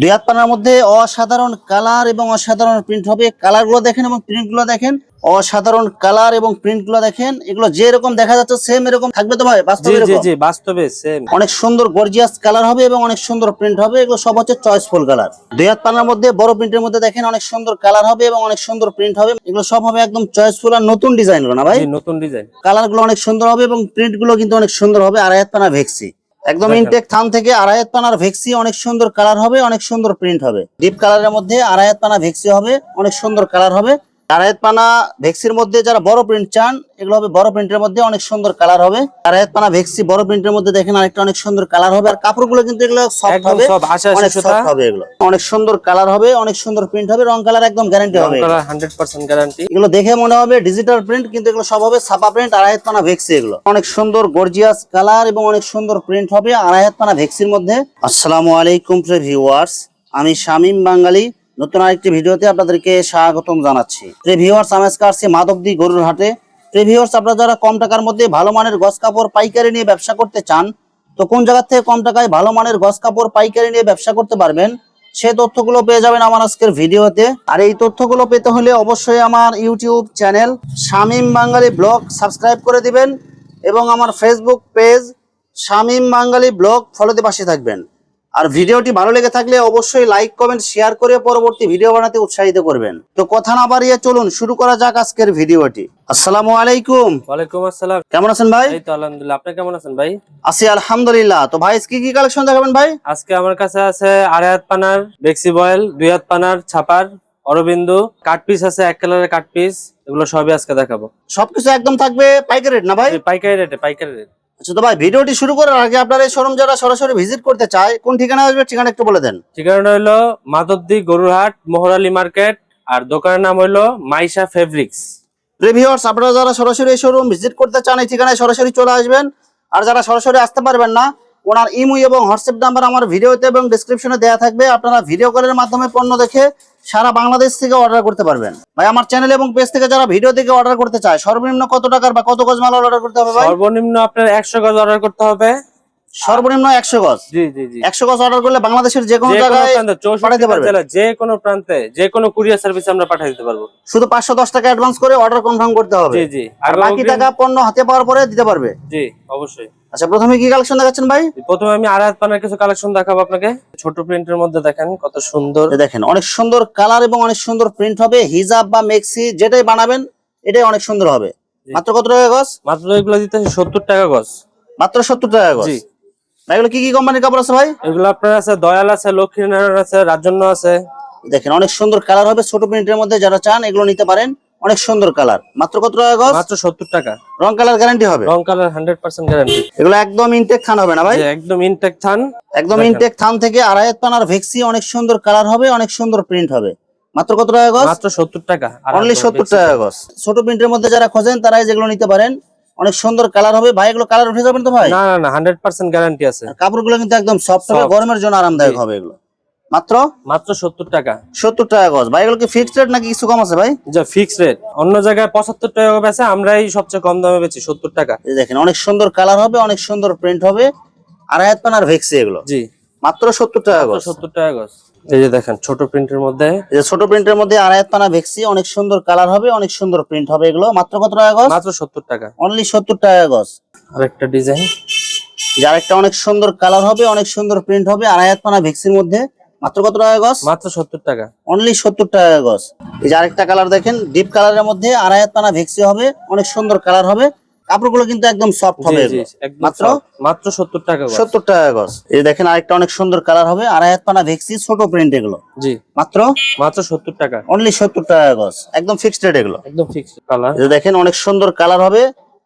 দুই হাত পানার মধ্যে অসাধারণ কালার এবং অসাধারণ প্রিন্ট হবে। কালারগুলো দেখেন এবং প্রিন্টগুলো দেখেন। অসাধারণ কালার এবং প্রিন্টগুলো দেখেন। এগুলো যে এরকম দেখা যাচ্ছে সেম এরকম থাকবে তো ভাই? বাস্তবে জি জি বাস্তবে সেম অনেক সুন্দর গর্জিয়াস কালার হবে এবং অনেক সুন্দর প্রিন্ট হবে। এগুলো সব হচ্ছে চয়েসফুল কালার দুই হাত পানার মধ্যে বড় প্রিন্টের মধ্যে দেখেন অনেক সুন্দর কালার হবে এবং অনেক সুন্দর প্রিন্ট হবে। এগুলো সব হবে একদম চয়েসফুল আর নতুন ডিজাইনগুলো না ভাই? নতুন ডিজাইন কালারগুলো অনেক সুন্দর হবে এবং প্রিন্টগুলো কিন্তু অনেক সুন্দর হবে। আড়াই হাত পানা ভেক্সি একদম। ইনটেক থান থেকে আড়াইয়াত পানার ভেক্সি অনেক সুন্দর কালার হবে অনেক সুন্দর প্রিন্ট হবে ডিপ কালারের মধ্যে আড়াইয়াত পানা ভেক্সি হবে অনেক সুন্দর কালার হবে আড়াই পানা ভেক্সির মধ্যে যারা বড় প্রিন্ট চান এগুলো হবে বড় প্রিন্টের মধ্যে অনেক সুন্দর কালার হবে। আড়াই পানা ভেক্সি বড় প্রিন্টের মধ্যে দেখেন আরেকটা অনেক সুন্দর কালার হবে। আর কাপড়গুলো কিন্তু এগুলো সফট হবে সব আশা অনেক সফট হবে এগুলো। অনেক সুন্দর কালার হবে অনেক সুন্দর প্রিন্ট হবে রং কালার একদম গ্যারান্টি হবে। এগুলো। কালার হান্ড্রেড পার্সেন্ট গ্যারান্টি এগুলো দেখে মনে হবে ডিজিটাল প্রিন্ট কিন্তু এগুলো সব হবে ছাপা প্রিন্ট আড়াই হাত পানা ভেক্সি এগুলো। অনেক সুন্দর গর্জিয়াস কালার এবং অনেক সুন্দর প্রিন্ট হবে আড়াই হাত পানা ভেক্সির মধ্যে। আসসালামু আলাইকুম প্রিয় ভিউয়ার্স আমি শামীম বাঙালি নতুন আরেকটি ভিডিওতে আপনাদেরকে স্বাগতম জানাচ্ছি। প্রিয় ভিউয়ার্স আমি আজকে আসছি মাধবদী গরুর হাটে। প্রিয় ভিউয়ার্স আপনারা যারা কম টাকার মধ্যে ভালো মানের গস কাপড়, পাইকারি নিয়ে ব্যবসা করতে চান, তো কোন জায়গা থেকে কম টাকায় ভালো মানের গস কাপড়, পাইকারি নিয়ে ব্যবসা করতে পারবেন, সে তথ্যগুলো পেয়ে যাবেন আমার আজকের ভিডিওতে। আর এই তথ্যগুলো পেতে হলে অবশ্যই আমার YouTube channel Shamim Bangali blog subscribe করে দিবেন এবং আমার Facebook page Shamim Bangali blog ফলোতে পাশে থাকবেন। আর ভিডিওটি ভালো লেগে থাকলে অবশ্যই লাইক কমেন্ট শেয়ার করে পরবর্তী ভিডিও বানাতে উৎসাহিত করবেন। তো কথা না বাড়িয়ে চলুন শুরু করা যাক আজকের ভিডিওটি। আসসালামু আলাইকুম। ওয়ালাইকুম আসসালাম। কেমন আছেন ভাই? এই তো আলহামদুলিল্লাহ। আপনি কেমন আছেন ভাই? আছি আলহামদুলিল্লাহ। তো ভাই কি কি কালেকশন দেখাবেন ভাই? আজকে আমার কাছে আছে আড়াই হাত পানার বেক্সি বয়েল দুই হাত পানার ছাপার অরবিন্দু কাট পিস আছে এক কালারের কাট পিস এগুলো সবই আজকে দেখাবো। সবকিছু একদম থাকবে পাইকারি রেট না ভাই? পাইকারি রেটে পাইকারি রেট আচ্ছা তো ভাই ভিডিওটি শুরু করার আগে আপনার এই শোরুম যারা সরাসরি ভিজিট করতে চায় কোন ঠিকানা আসবে ঠিকানা একটু বলে দেন। ঠিকানাটা হলো মাধবদী গরুরহাট মোহরালী মার্কেট আর দোকানের নাম হলো মাইশা ফেব্রিক্স। রিভিউয়ার্স আপনারা যারা সরাসরি এই শোরুম ভিজিট করতে চান এই ঠিকানায় সরাসরি চলে আসবেন। আর যারা সরাসরি আসতে পারবেন না ওনার ইমো এবং হোয়াটসঅ্যাপ নাম্বার আমার ভিডিওতে এবং ডেসক্রিপশনে দেওয়া থাকবে। আপনারা ভিডিও কলের মাধ্যমে পণ্য দেখে সারা বাংলাদেশ থেকে অর্ডার করতে পারবেন। ভাই, আমার চ্যানেল এবং পেজ থেকে যারা ভিডিও থেকে অর্ডার করতে চায়, সর্বনিম্ন কত টাকার বা কত গজ মাল অর্ডার করতে হবে সর্বনিম্ন আপনার একশো গজ অর্ডার করতে হবে। সর্বনিম্ন একশো গজ। জি জি জি। একশো গজ অর্ডার করলে বাংলাদেশের যে কোনো জায়গায় পাঠাতে পারবেন। যে কোনো প্রান্তে যে কোনো কুরিয়ার সার্ভিস আমরা পাঠিয়ে দিতে পারব। শুধু পাঁচশো দশ টাকা অ্যাডভান্স করে অর্ডার কনফার্ম করতে হবে। জি জি। আর বাকি টাকা পণ্য হাতে পাওয়ার পরে দিতে পারবে। জি অবশ্যই। আচ্ছা প্রথমে কি কালেকশন দেখাচ্ছেন ভাই? প্রথমে আমি আড়াই হাত পানার কিছু কালেকশন দেখাবো আপনাকে। ছোট প্রিন্টের মধ্যে দেখেন কত সুন্দর। দেখেন অনেক সুন্দর কালার এবং অনেক সুন্দর প্রিন্ট হবে। হিজাব বা মেক্সি যেটাই বানাবেন এটাই অনেক সুন্দর হবে। মাত্র কত টাকা গজ? মাত্র এগুলো দিতে সত্তর টাকা গজ। মাত্র সত্তর টাকা গজ। এগুলো কি কি কোম্পানির কাপড় আছে ভাই? এগুলো আপনার আছে দয়াল আছে লক্ষ্মীনারায়ণ আছে রাজন্য আছে। দেখেন অনেক সুন্দর কালার হবে। ছোট প্রিন্টের মধ্যে যারা চান এগুলো নিতে পারেন। অনেক সুন্দর কালার। মাত্র কত টাকা গজ? মাত্র সত্তর টাকা। রং কালার গ্যারান্টি হবে? রং কালার হান্ড্রেড পার্সেন্ট গ্যারান্টি এগুলো একদম ইনটেক থান হবে না ভাই? একদম ইনটেক থান। একদম। ইনটেক থান থেকে আড়াই পানার ভেক্সি অনেক সুন্দর কালার হবে অনেক সুন্দর প্রিন্ট হবে। মাত্র কত টাকা গজ? মাত্র সত্তর টাকা। অনলি আপনার সত্তর বেশি টাকা গজ। ছোট প্রিন্টের মধ্যে যারা খোঁজেন তারাই যেগুলো নিতে পারেন। অনেক সুন্দর কালার হবে। ভাই এগুলো কালার উঠে যাবেন তো ভাই? না না না হান্ড্রেড পার্সেন্ট গ্যারান্টি আছে। কাপড়গুলো কিন্তু একদম সফট হবে গরমের জন্য আরামদায়ক হবে এগুলো। মাত্র? মাত্র সত্তর টাকা। সত্তর টাকা গজ। ভাই এগুলো কি ফিক্সড রেট নাকি কিছু কম আছে ভাই? যা ফিক্স রেট অন্য জায়গায় পঁচাত্তর টাকা বেচে আমরাই সবচেয়ে কম দামে বেচি সত্তর টাকা। দেখেন অনেক সুন্দর কালার হবে অনেক সুন্দর প্রিন্ট হবে। আড়াই হাত পানার ভেক্সি এগুলো। জি। মাত্র সত্তর টাকা গজ। সত্তর টাকা গজ। এই যে দেখেন ছোট প্রিন্টের মধ্যে। এই যে ছোট প্রিন্টের মধ্যে আড়াই পানা ভেক্সি অনেক সুন্দর কালার হবে অনেক সুন্দর প্রিন্ট হবে এগুলো। মাত্র কত টাকা গজ? মাত্র সত্তর টাকা। অনলি সত্তর টাকা গজ। আরেকটা ডিজাইন যার একটা অনেক সুন্দর কালার হবে অনেক সুন্দর প্রিন্ট হবে আড়াই পানা ভেক্সির মধ্যে। মাত্র কত টাকা গজ? মাত্র সত্তর টাকা। অনলি সত্তর টাকা গজ। এই যে আরেকটা কালার দেখেন ডিপ কালারের মধ্যে আড়াই পানা ভেক্সি হবে অনেক সুন্দর কালার হবে। কাপড়গুলো কিন্তু একদম সফট হবে মাত্র? মাত্র সত্তর টাকা। সত্তর টাকা গজ। এই দেখেন আরেকটা অনেক সুন্দর কালার হবে। আড়াই হাত পানা ভেক্সি ছোট প্রিন্ট এগুলো। জি। মাত্র? মাত্র সত্তর টাকা। অনলি সত্তর টাকা গজ। একদম ফিক্সড রেট এগুলো। একদম ফিক্স কালার এই দেখেন অনেক সুন্দর কালার হবে।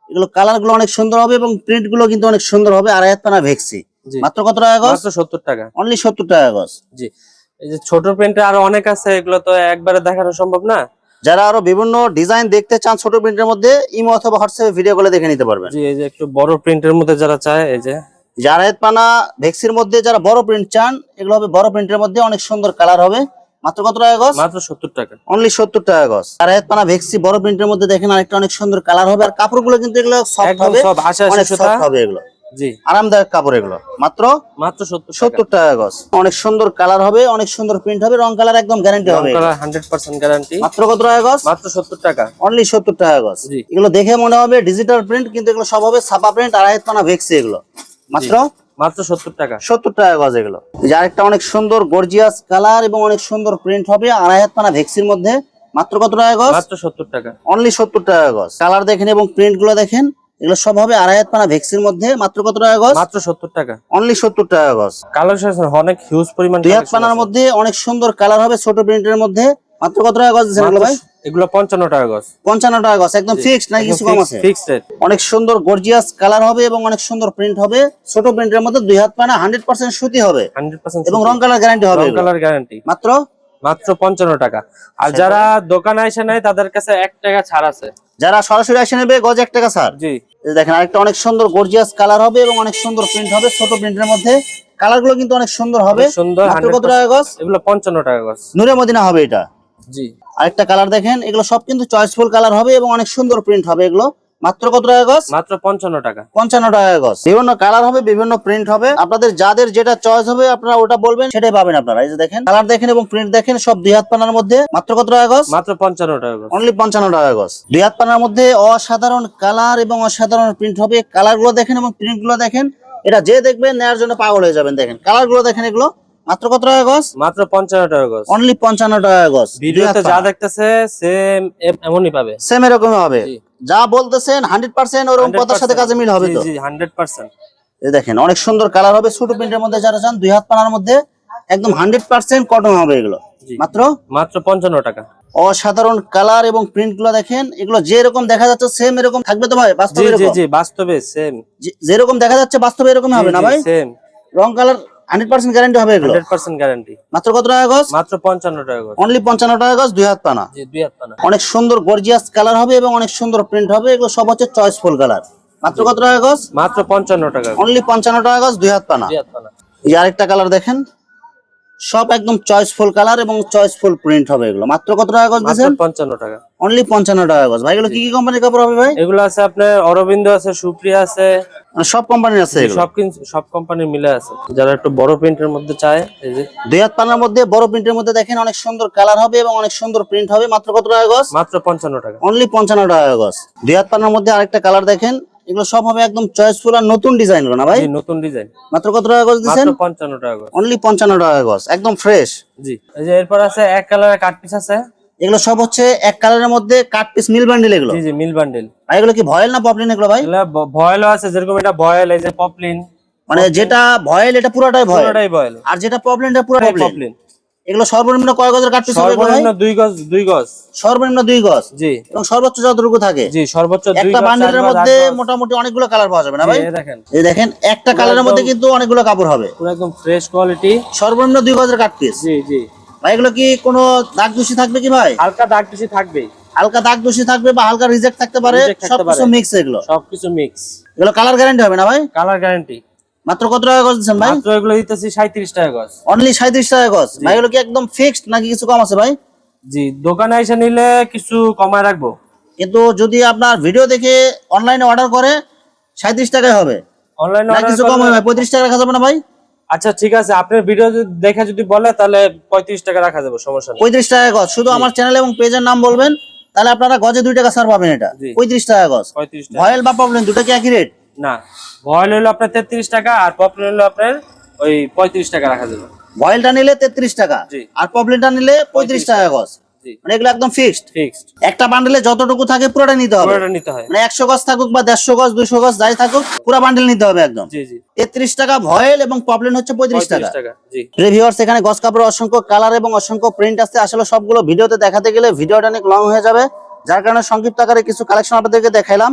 এগুলো কালারগুলো অনেক সুন্দর হবে এবং প্রিন্টগুলো কিন্তু অনেক সুন্দর হবে। আড়াই হাত পানা ভেক্সি। মাত্র কত টাকা গজ? মাত্র সত্তর টাকা। অনলি সত্তর টাকা গজ। জি। এই যে ছোট প্রিন্টে আরও অনেক আছে। এগুলো তো একবারে দেখানো সম্ভব না। যারা আরও বিভিন্ন ডিজাইন দেখতে চান ছোট প্রিন্টের মধ্যে ইমো অথবা হোয়াটসঅ্যাপে ভিডিও করে দেখে নিতে পারবেন। জি এই যে একটু বড় প্রিন্টের মধ্যে যারা চায় এই যে। যারা হাত পানা ভেক্সির মধ্যে যারা বড় প্রিন্ট চান এগুলো হবে বড় প্রিন্টের মধ্যে অনেক সুন্দর কালার হবে। মাত্র কত টাকা গজ? মাত্র সত্তর টাকা। অনলি সত্তর টাকা গজ। আর হাত পানা ভেক্সি বড় প্রিন্টের মধ্যে দেখেন আরেকটা অনেক সুন্দর কালার হবে। আর কাপড়গুলো কিন্তু এগুলো সফট হবে সব আশা অনেক সফট হবে এগুলো। জি। আরামদায়ক কাপড় এগুলো। মাত্র মাত্র সত্তর টাকা। গজ। অনেক সুন্দর কালার হবে অনেক সুন্দর প্রিন্ট হবে রং কালার একদম গ্যারান্টি হবে হান্ড্রেড পার্সেন্ট গ্যারান্টি মাত্র কত টাকা গজ? মাত্র সত্তর টাকা। অনলি সত্তর টাকা গজ। এগুলো দেখে মনে হবে ডিজিটাল প্রিন্ট কিন্তু এগুলো সব হবে ছাপা প্রিন্ট আড়াই পানা ভেক্সি এগুলো। মাত্র? মাত্র সত্তর টাকা। সত্তর টাকা গজ এগুলো। আরেকটা অনেক সুন্দর গর্জিয়াস কালার এবং অনেক সুন্দর প্রিন্ট হবে আড়াই হাত পানা ভেক্সির মধ্যে। মাত্র কত টাকা গজ? মাত্র সত্তর টাকা। অনলি সত্তর টাকা গজ। কালার দেখেন এবং প্রিন্টগুলো দেখেন। এগুলো সব হবে আড়াই হাত পানা ভেক্সির মধ্যে। মাত্র কত টাকা গজ? মাত্র সত্তর টাকা। অনলি সত্তর টাকা গজ। কালেকশন অনেক হিউজ পরিমাণ দুই হাত পানার মধ্যে অনেক সুন্দর কালার হবে ছোট প্রিন্টের মধ্যে। মাত্র কত টাকা গজ দিচ্ছেন ভাই? এগুলো পঞ্চান্ন টাকা গজ। পঞ্চান্ন টাকা গজ একদম ফিক্সড নাকি কিছু কম আছে? ফিক্সড অনেক সুন্দর গর্জিয়াস কালার হবে এবং অনেক সুন্দর প্রিন্ট হবে। ছোট প্রিন্টের মধ্যে দুই হাত পানা হান্ড্রেড পার্সেন্ট সুতি হবে। হান্ড্রেড পার্সেন্ট এবং রং কালার গ্যারান্টি হবে কালার গ্যারান্টি মাত্র? মাত্র পঞ্চান্ন টাকা। আর যারা দোকানে এসে নেয় তাদের কাছে এক টাকা ছাড় আছে। যারা সরাসরি এসে নেবে গজ এক টাকা স্যার। জি। দেখেন আরেকটা অনেক সুন্দর গর্জিয়াস কালার হবে এবং অনেক সুন্দর প্রিন্ট হবে ছোট প্রিন্টের মধ্যে। কালারগুলো কিন্তু অনেক সুন্দর হবে। সুন্দর, কত টাকা গজ? এগুলো পঞ্চান্ন টাকা গজ। নূরে মদিনা হবে এটা। জি। আরেকটা কালার দেখেন এগুলো সব কিন্তু চয়েসফুল কালার হবে এবং অনেক সুন্দর প্রিন্ট হবে এগুলো। মাত্র কত টাকা গজ? মাত্র পঞ্চান্ন টাকা। পঞ্চান্ন টাকা গজ। বিভিন্ন কালার হবে বিভিন্ন প্রিন্ট হবে। আপনাদের যাদের যেটা চয়েস হবে আপনারা ওটা বলবেন সেটাই পাবেন আপনারা। এই যে দেখেন কালার দেখেন এবং প্রিন্ট দেখেন সব দুই হাত পানার মধ্যে। মাত্র কত টাকা গজ? মাত্র পঞ্চান্ন টাকা গজ। অনলি পঞ্চান্ন টাকা গজ। দুই হাত পানার মধ্যে অসাধারণ কালার এবং অসাধারণ প্রিন্ট হবে। কালারগুলো দেখেন এবং প্রিন্টগুলো দেখেন এটা যে দেখবেন নেওয়ার জন্য পাগল হয়ে যাবেন। দেখেন কালারগুলো দেখেন এগুলো। মাত্র কত টাকা গজ? মাত্র পঞ্চান্ন টাকা গজ। অনলি পঞ্চান্ন টাকা গজ। ভিডিওতে যা দেখতেছে সেম এমনই পাবে। সেম এরকম হবে। যা বলতেছেন হান্ড্রেড পার্সেন্ট ওরকম কথার সাথে কাজে মিল হবে তো? হান্ড্রেড পার্সেন্ট এই দেখেন অনেক সুন্দর কালার হবে ছোট প্রিন্টের মধ্যে যারা চান দুই হাত পানার মধ্যে একদম হান্ড্রেড পার্সেন্ট কটন হবে এগুলো। মাত্র? মাত্র পঞ্চান্ন টাকা। অসাধারণ কালার এবং প্রিন্টগুলো দেখেন এগুলো যেরকম দেখা যাচ্ছে সেম এরকম থাকবে তো ভাই? বাস্তবে বাস্তবে সেম যেরকম দেখা যাচ্ছে বাস্তবে এরকম হবে না ভাই? সেম রং কালার হান্ড্রেড পার্সেন্ট গ্যারান্টি হবে এগুলো? হান্ড্রেড পার্সেন্ট গ্যারান্টি মাত্র কত টাকা গজ? মাত্র পঞ্চান্ন টাকা গজ। অনলি পঞ্চান্ন টাকা গজ দুই হাত পানা। জি দুই হাত পানা। অনেক সুন্দর গর্জিয়াস কালার হবে এবং অনেক সুন্দর প্রিন্ট হবে। এগুলো সব হচ্ছে চয়েসফুল কালার মাত্র কত টাকা গজ? মাত্র পঞ্চান্ন টাকা অনলি পঞ্চান্ন টাকা গজ দুই হাত পানা। দুই হাত পানা। এই আরেকটা কালার দেখেন। সব একদম চয়েসফুল কালার এবং চয়েসফুল প্রিন্ট হবে এগুলো। মাত্র কত টাকা গজ দিয়েছেন? পঞ্চান্ন টাকা। অনলি পঞ্চান্ন টাকা গজ। ভাই এগুলো কি কি কোম্পানির কাপড় হবে ভাই? এগুলো আছে আপনার অরবিন্দ আছে সুপ্রিয়া আছে। মানে সব কোম্পানির আছে এগুলো? সব সব কোম্পানির মিলে আছে। যারা একটু বড় প্রিন্টের মধ্যে চায় এই যে। দুই হাত পানার মধ্যে বড় প্রিন্টের মধ্যে দেখেন অনেক সুন্দর কালার হবে এবং অনেক সুন্দর প্রিন্ট হবে। মাত্র কত টাকা গজ? মাত্র পঞ্চান্ন টাকা। অনলি পঞ্চান্ন টাকা গজ। দুই হাত পানার মধ্যে আরেকটা কালার দেখেন। এগুলো সব হবে একদম চয়েসফুল আর নতুন ডিজাইন না ভাই? নতুন ডিজাইন মাত্র কত টাকা গজ দিচ্ছেন মাত্র পঞ্চান্ন টাকা গজ। অনলি পঞ্চান্ন টাকা গজ একদম ফ্রেশ জি এই যে এরপর আছে এক কালারের কাট পিস আছে। এগুলো সব হচ্ছে এক কালারের মধ্যে কাট পিস মিল বান্ডিল এগুলো? জি জি মিল বান্ডেল আর এগুলো কি ভয়েল না পপলিন এগুলো ভাই? এগুলা ভয়েলও আছে যেরকম এটা ভয়েল এই যে পপলিন মানে যেটা ভয়েল এটা পুরোটাই ভয়েল। পুরোটাই ভয়েল। আর যেটা পপলিন এটা পুরো পপলিন পপলিন এগুলো সর্বনিম্ন কয় গজের কাট পিস হবে সর্বনিম্ন দুই গজ দুই গজ। সর্বনিম্ন দুই গজ? জি। এবং সর্বোচ্চ যতটুকু থাকে? জি সর্বোচ্চ দুই একটা বান্ডিলের মধ্যে মোটামুটি অনেকগুলো কালার পাওয়া যাবে না ভাই? এই দেখেন। এই দেখেন একটা কালারের মধ্যে কিন্তু অনেকগুলো কাপড় হবে। পুরো একদম ফ্রেশ কোয়ালিটি সর্বনিম্ন দুই গজের কাট পিস জি জি। ভাই এগুলো কি কোনো দাগ দোষী থাকবে কি ভাই? হালকা দাগ বেশি থাকবেই। হালকা দাগ দোষী থাকবে বা হালকা রিজেক্ট থাকতে পারে? সবকিছু মিক্স এগুলো? সবকিছু মিক্স এগুলো কালার গ্যারান্টি হবে না ভাই? কালার গ্যারান্টি মাত্র কত টাকা গজ দিচ্ছেন ভাই? মাত্র এগুলো দিতেছি সাঁত্রিশ টাকা গজ। অনলি সাঁত্রিশ টাকা গজ? ভাই এগুলো কি একদম ফিক্সড নাকি কিছু কম আছে ভাই? জি দোকানে এসে নিলে কিছু কমায় রাখব। কিন্তু যদি আপনার ভিডিও দেখে অনলাইনে অর্ডার করে সাঁত্রিশ টাকায় হবে। অনলাইনে না কিছু কম হবে? ভাই পঁয়ত্রিশ টাকা রাখা যাবে না ভাই? আচ্ছা ঠিক আছে। আপনার ভিডিও দেখে যদি বলে তাহলে পঁয়ত্রিশ টাকা রাখা যাবে সমস্যা নেই। পঁয়ত্রিশ টাকা গজ। শুধু আমার চ্যানেল এবং পেজের নাম বলবেন তাহলে আপনারা গজে দুই টাকা ছাড় পাবেন এটা। জি। পঁয়ত্রিশ টাকা গজ। ভয়েল বা প্রবলেম দুটো কি একই রেট না ভয়েল হলো আপনার তেত্রিশ টাকা আর পপলিন হলো আপনার ওই পঁয়ত্রিশ টাকা রাখা যাবে। ভয়েলটা নিলে তেত্রিশ টাকা জি। আর প্রবলেমটা নিলে পঁয়ত্রিশ টাকা গজ। জি। মানে এগুলো একদম ফিক্সড ফিক্সড একটা বান্ডেলে যতটুকু থাকে পুরোটা নিতে হবে। পুরোটা নিতে হয়। মানে একশো গজ থাকুক বা দেড়শো গজ দুইশো গজ যাই থাকুক পুরো বান্ডেল নিতে হবে একদম। জি জি। তেত্রিশ টাকা ভয়েল এবং হচ্ছে পঁয়ত্রিশ টাকা। পঁয়ত্রিশ টাকা জি। রিভিউয়ার্স এখানে গস কাপড়ের অসংখ্য কালার এবং অসংখ্য প্রিন্ট আছে। আসলে সবগুলো ভিডিওতে দেখাতে গেলে ভিডিওটা অনেক লং হয়ে যাবে। যার কারণে সংক্ষিপ্ত আকারে কিছু কালেকশন আপনাদেরকে দেখাইলাম।